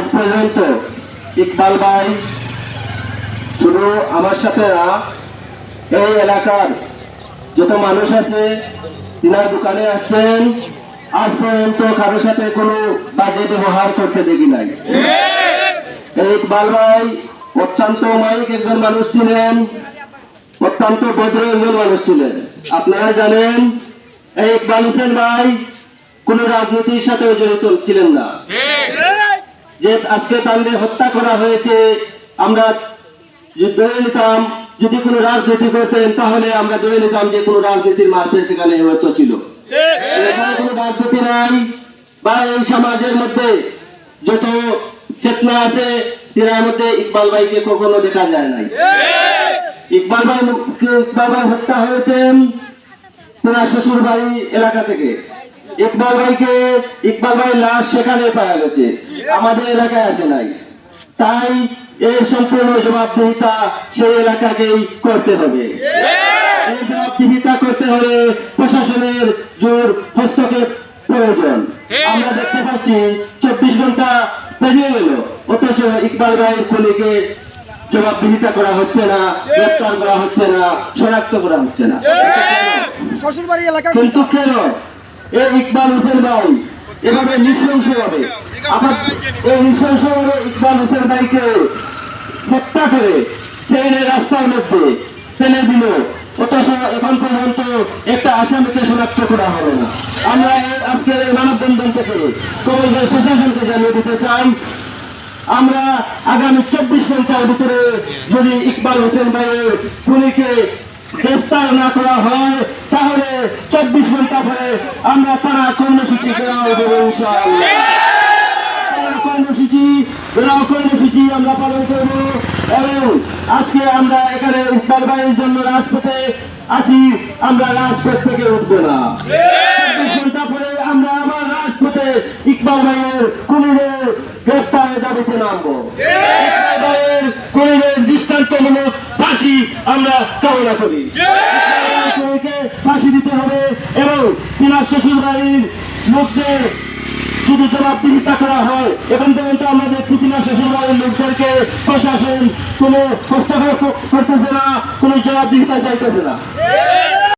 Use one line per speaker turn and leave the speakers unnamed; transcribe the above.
আজ পর্যন্ত ইকবাল ভাই শুধু আমার সাথে না এই এলাকার যত মানুষ আছে তিনার দোকানে আসছেন। আজ পর্যন্ত কারোর সাথে কোনো বাজে ব্যবহার করতে দেখি নাই। এই ইকবাল ভাই অত্যন্ত মাইক একজন মানুষ ছিলেন অত্যন্ত ভদ্র একজন মানুষ ছিলেন। আপনারা জানেন এই ইকবাল হোসেন ভাই কোন রাজনীতির সাথে জড়িত ছিলেন না। যে আজকে তাদের হত্যা করা হয়েছে আমরা ধরে নিতাম যদি কোনো রাজনীতি করতেন তাহলে আমরা ধরে নিতাম যে কোনো রাজনীতির মাঠে সেখানে হয়তো ছিল। এখানে কোনো রাজনীতি নাই। বা এই সমাজের মধ্যে যত চেতনা আছে সেটার মধ্যে ইকবাল ভাইকে কখনো দেখা যায় নাই। ইকবাল ভাই ইকবাল ভাই হত্যা হয়েছেন তোমার শ্বশুর বাড়ি এলাকা থেকে। ইকবাল ভাইকে ইকবাল ভাই লাশ সেখানে পাওয়া গেছে। আমাদের এলাকায় আসে নাই। তাই এর সম্পূর্ণ জবাবদিহিতা সেই এলাকাকেই করতে হবে। এই জবাবদিহিতা করতে হলে প্রশাসনের জোর হস্তক্ষেপ প্রয়োজন। আমরা দেখতে পাচ্ছি চব্বিশ ঘণ্টা পেরিয়ে গেল অথচ ইকবাল ভাইয়ের খুনিকে জবাবদিহিতা করা হচ্ছে না গ্রেফতার করা হচ্ছে না শনাক্ত করা হচ্ছে না। কিন্তু কেন? এই ইকবাল হোসেন ভাই, এভাবে নৃশংস হবে আবার এই নৃশংস ভাবে ইকবাল হোসেন ভাইকে হত্যা করে ট্রেনের রাস্তার মধ্যে ফেলে দিল। অথচ এখন পর্যন্ত একটা আসামিকে শনাক্ত করা না। আমরা আজকের এই প্রশাসনকে জানিয়ে দিতে চাই, আমরা আগামী চব্বিশ ঘণ্টার ভিতরে যদি ইকবাল হোসেন ভাইয়ের খুনিকে গ্রেফতার না করা হয়, তাহলে আমরা তারা কর্মসূচি গ্রহণ করব কর্মসূচি কর্মসূচি আমরা পালন করব। এবং আজকে আমরা এখানে ইকবাল ভাইয়ের জন্য রাজপথে আছি, আমরা রাজপথ থেকে উঠবো না। আমরা আবার রাজপথে ইকবাল ভাইয়ের খুনিদের গ্রেফতারের দাবিতে নামবো। ভাইয়ের খুনিদের দৃষ্টান্তমূলক ফাঁসি আমরা কামনা করি খুনিকে ফাঁসি দিতে হবে এবং তিনার শ্বশুর বাড়ির লোকদের শুধু জবাবদিহিতা করা হয়। এখন পর্যন্ত আমরা দেখছি কিনা শ্বশুর বাড়ির লোকদেরকে প্রশাসন কোনো হস্তক্ষেপ করতেছে না, কোনো জবাবদিহিতা চাইতেছে না।